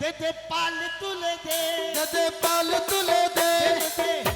দে দে পাল তুলে দে। দে পাল তুলে দে।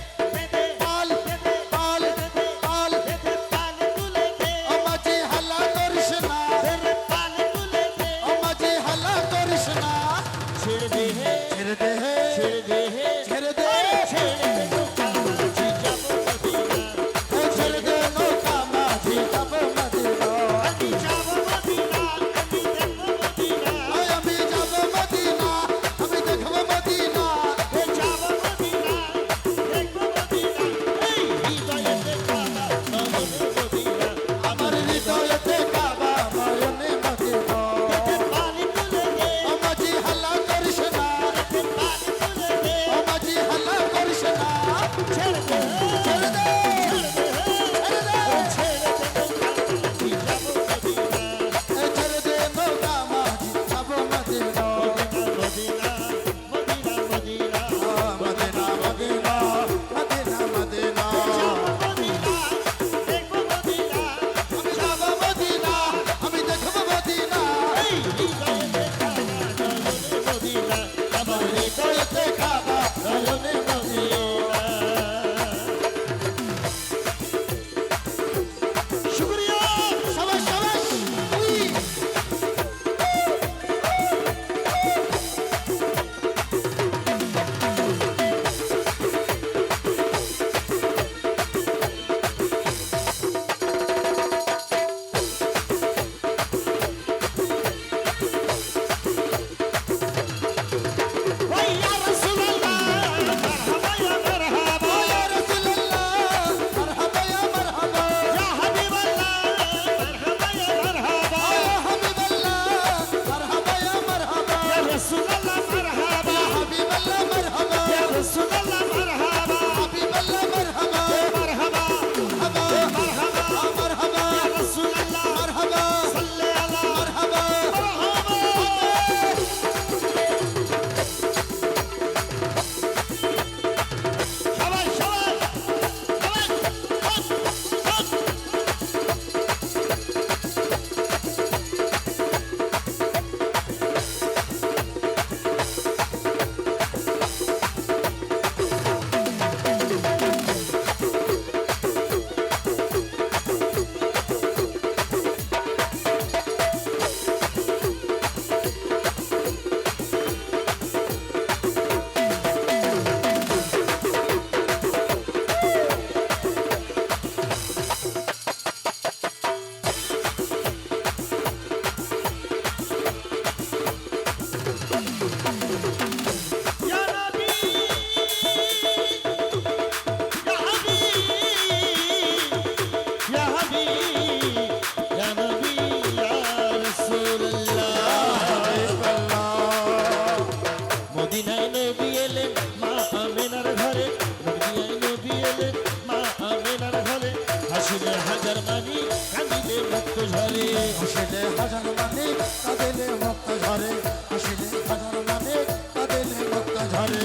ঝরে আসলে খাজার মানে কাঁদেলে বক্তা ঝরে।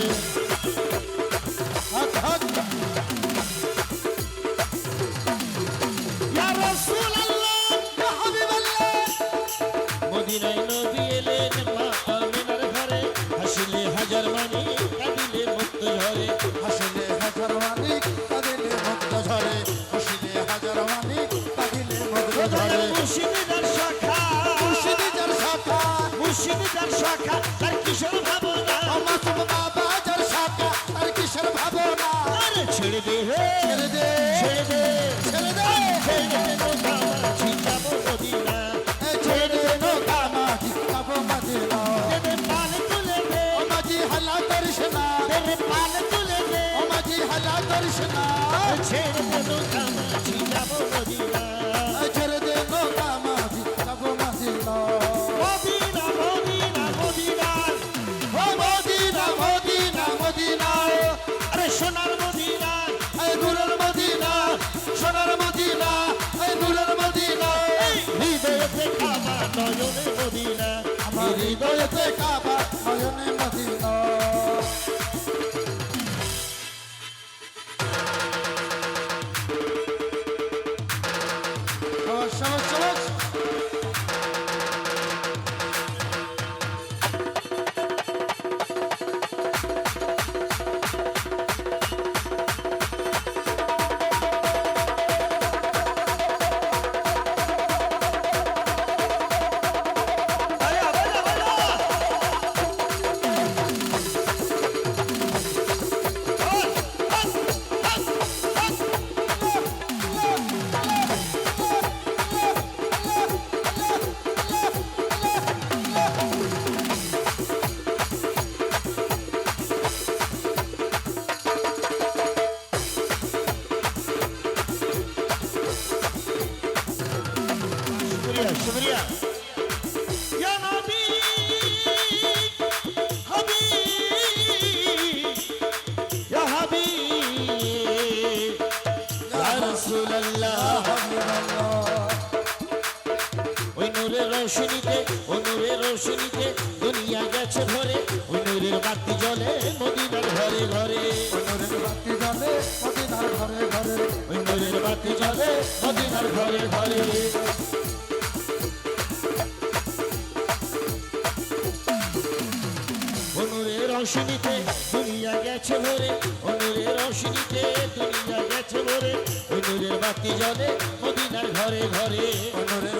হাত হাত। মদিনায় নবী এলেন মাতা মেনার ঘরে। হাসিলে হাজার মানে কাঁদিলে মুক্ত ঝরে। দে ছেড়ে দে ছেড়ে দে ছেড়ে দে ছেড়ে দে নৌকা মাঝি যাব মদিনা ছেড়ে দে নৌকা মাঝি যাব মদিনা তেরে পাল তুলে দে। ও মাঝি হালা দর্শনা তেরে পাল তুলে দে। ও মাঝি হালা দর্শনা ছেড়ে Sorocaba, olha রোশনীতে ও নূরের রোশনীতে দুনিয়া গেছে ভরে ও নূরের বাতি জ্বলে মদিনার ঘরে ঘরে ঘরে ঘরে ওই নূরের বাতি জ্বলে মদিনার ঘরে ঘরে রোশনীতে দুনিয়া গেছে ভরে অনুরের রোশনীতে দুনিয়া গেছে ভরে। অনুরের বাতি জলে মদিনার ঘরে ঘরে। নূরের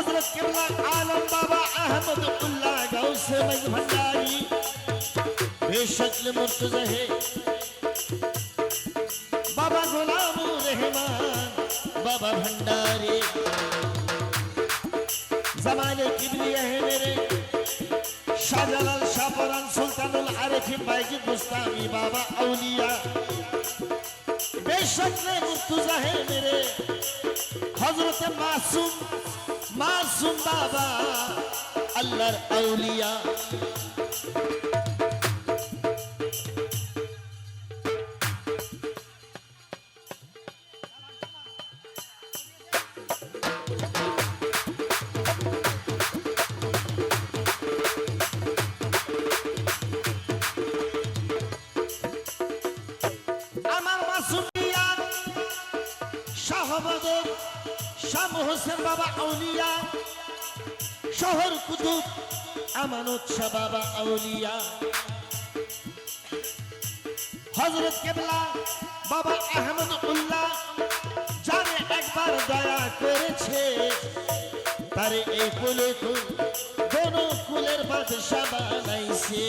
হজরত কিরলা আলম বাবা আহমদুল্লাহ গাউসে মজ ভণ্ডারি বেশকল মুর্তজা হে বাবা গোলামুর রহমান বাবা ভণ্ডারি জমানে কিবরিয়া হে মেরে শাহজালাল শাহপরান সুলতানুল আরেফিন বাইজি মুস্তামি বাবা আউলিয়া বেশকলে মুর্তুজা হে মেরে। হজরতে মাসুম মাসুম বাবা আল্লাহর আউলিয়া। হোসেন বাবা আউলিয়া, শহর কুতুব, আমানত শাহ বাবা আউলিয়া। হজরত কেবলা বাবা আহমদ উল্লাহ, যারে একবার দয়া করেছে, তারে এই কুলে কুল দোনো কুলের বাদশা বানাইছে।